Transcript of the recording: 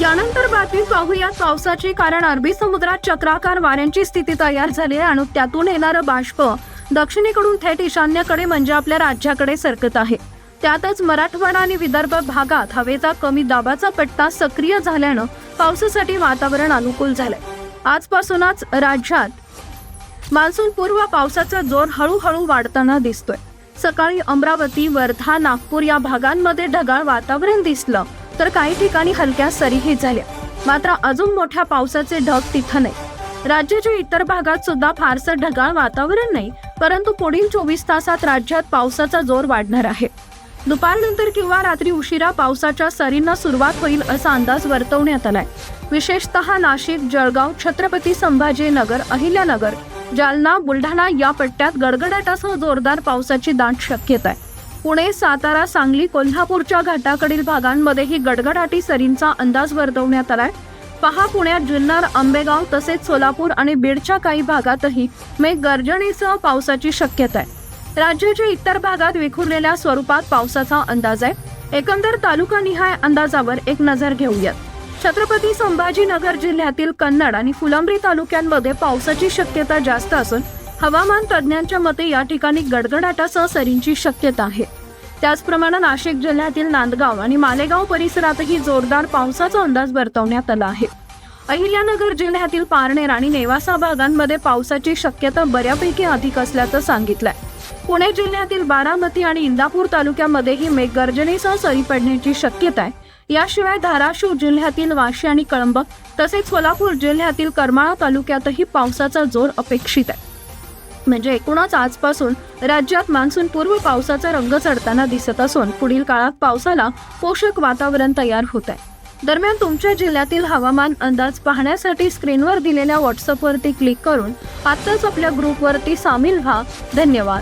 यानंतर बातमी पाहूया पावसाची कारण अरबी समुद्रात चक्राकार वाऱ्यांची स्थिती तयार झाली आहे आणि त्यातून येणारं बाष्प दक्षिणेकडून थेट ईशान्येकडे म्हणजे आपल्या राज्याकडे सरकत आहे. त्यातच मराठवाडा आणि विदर्भ भागात हवेचा कमी दाबाचा पट्टा सक्रिय झाल्यानं पावसासाठी वातावरण अनुकूल झालंय. आजपासूनच राज्यात मान्सून पूर्व पावसाचा जोर हळूहळू वाढताना दिसतोय. सकाळी अमरावती वर्धा नागपूर या भागांमध्ये ढगाळ वातावरण दिसलं. तर काही ठिकाणी हलक्या सरीही झाल्या. मात्र अजून मोठ्या पावसाचे ढग तिथं नाही. राज्याच्या इतर भागात सुद्धा फारसं ढगाळ वातावरण नाही परंतु पुढील चोवीस तासात राज्यात पावसाचा जोर वाढणार आहे. दुपारनंतर किंवा रात्री उशिरा पावसाच्या सरींना सुरुवात होईल असा अंदाज वर्तवण्यात आलाय. विशेषतः नाशिक जळगाव छत्रपती संभाजीनगर अहिल्यानगर जालना बुलढाणा या पट्ट्यात गडगडाटासह जोरदार पावसाची दाट शक्यता आहे. पुणे सातारा सांगली कोल्हापूरच्या घाटाकडील भागांमध्येही गडगडाटी सरींचा अंदाज वर्तवण्यात आलाय. पहा पुण्यात जुन्नर आंबेगाव तसेच सोलापूर आणि बीडच्या काही भागातही मेघगर्जनेसह पावसाची शक्यता आहे. राज्याच्या इतर भागात विखुरलेल्या स्वरूपात पावसाचा अंदाज आहे. एकंदर तालुका निहाय अंदाजावर एक नजर घेऊयात. छत्रपती संभाजीनगर जिल्ह्यातील कन्नड आणि फुलंब्री तालुक्यांमध्ये पावसाची शक्यता जास्त असून हवामान तज्ज्ञांच्या मते या ठिकाणी गडगडाटासह सरींची शक्यता आहे. त्याचप्रमाणे नाशिक जिल्ह्यातील नांदगाव आणि मालेगाव परिसरातही जोरदार पावसाचा अंदाज वर्तवण्यात आला आहे. अहिल्यानगर जिल्ह्यातील पारनेर आणि नेवासा भागांमध्ये पावसाची शक्यता बऱ्यापैकी अधिक असल्याचं सांगितलंय. पुणे जिल्ह्यातील बारामती आणि इंदापूर तालुक्यामध्येही मेघगर्जनेसह सरी पडण्याची शक्यता आहे. याशिवाय धाराशिव जिल्ह्यातील वाशी आणि कळंब तसेच सोलापूर जिल्ह्यातील करमाळा तालुक्यातही पावसाचा जोर अपेक्षित आहे. म्हणजे एकूणच आजपासून राज्यात मान्सून पूर्व पावसाचा रंग चढताना दिसत असून पुढील काळात पावसाला पोषक वातावरण तयार होत आहे. दरम्यान तुमच्या जिल्ह्यातील हवामान अंदाज पाहण्यासाठी स्क्रीनवर दिलेल्या व्हॉट्सअपवरती क्लिक करून आत्ताच आपल्या ग्रुपवरती सामील व्हा. धन्यवाद.